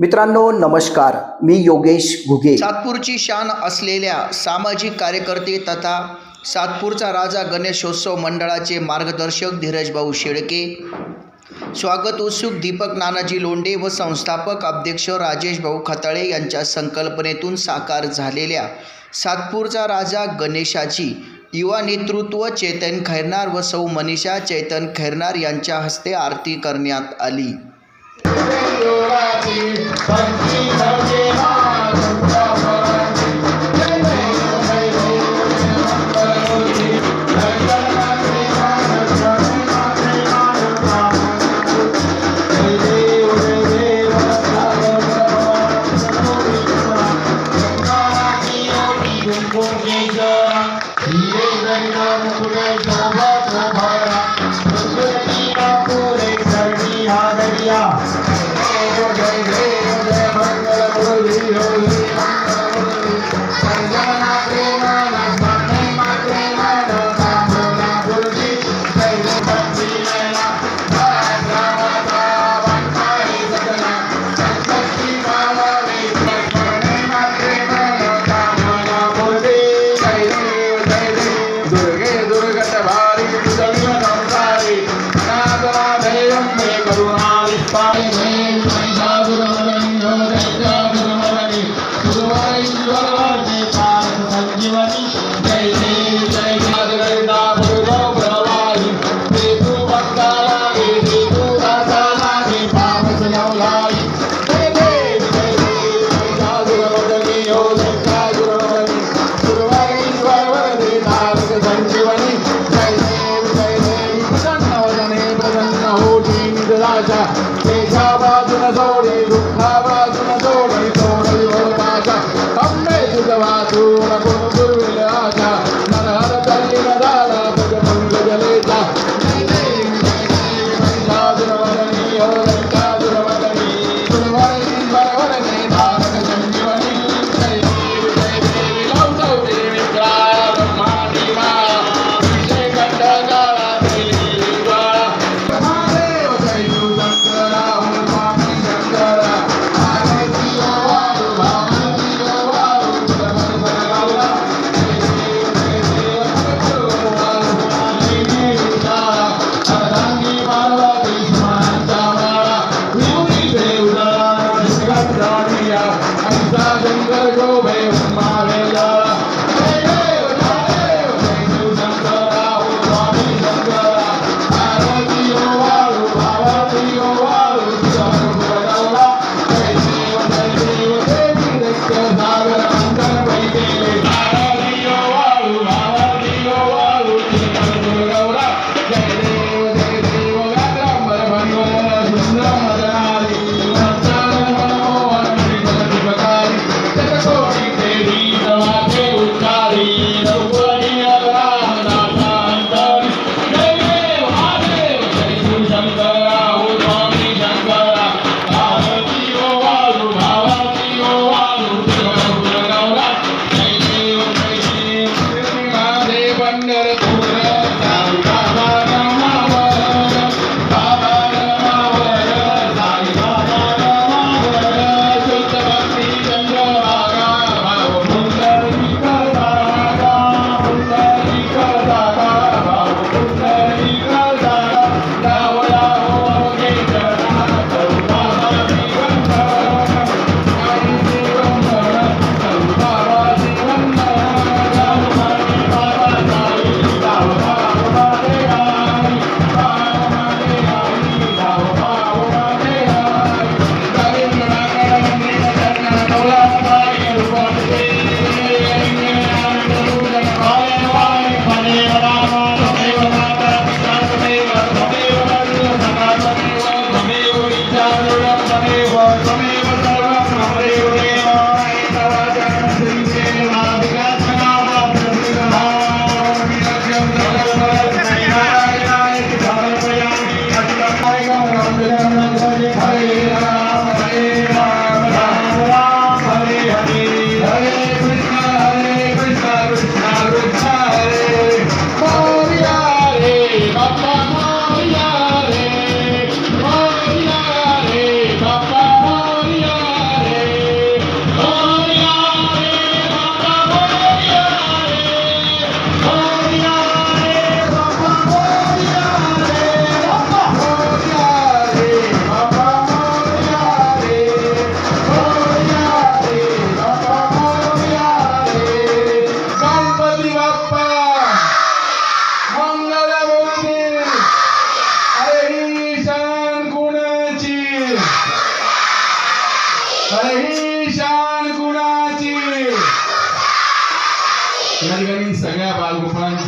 मित्रांनो नमस्कार. मी योगेश घुगे. सातपूरची शान असलेल्या सामाजिक कार्यकर्ते तथा सातपूरचा राजा गणेशोत्सव मंडळाचे मार्गदर्शक धीरजभाऊ शेळके. स्वागत उत्सुक दीपक नानाजी लोंडे व संस्थापक अध्यक्ष राजेश भाऊ खताळे यांच्या संकल्पनेतून साकार झालेल्या सातपूरचा राजा गणेशाची युवा नेतृत्व चेतन खैरनार व सौ मनीषा चेतन खैरनार यांच्या हस्ते आरती करण्यात आली. 전지 전지 마 Hey, how about you, Nazoli? How about you, sa đừng có rô về hùng ma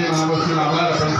महाराष्ट्राचे मनापासून आभार आपण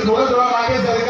थोडं थोडं मागे सरकार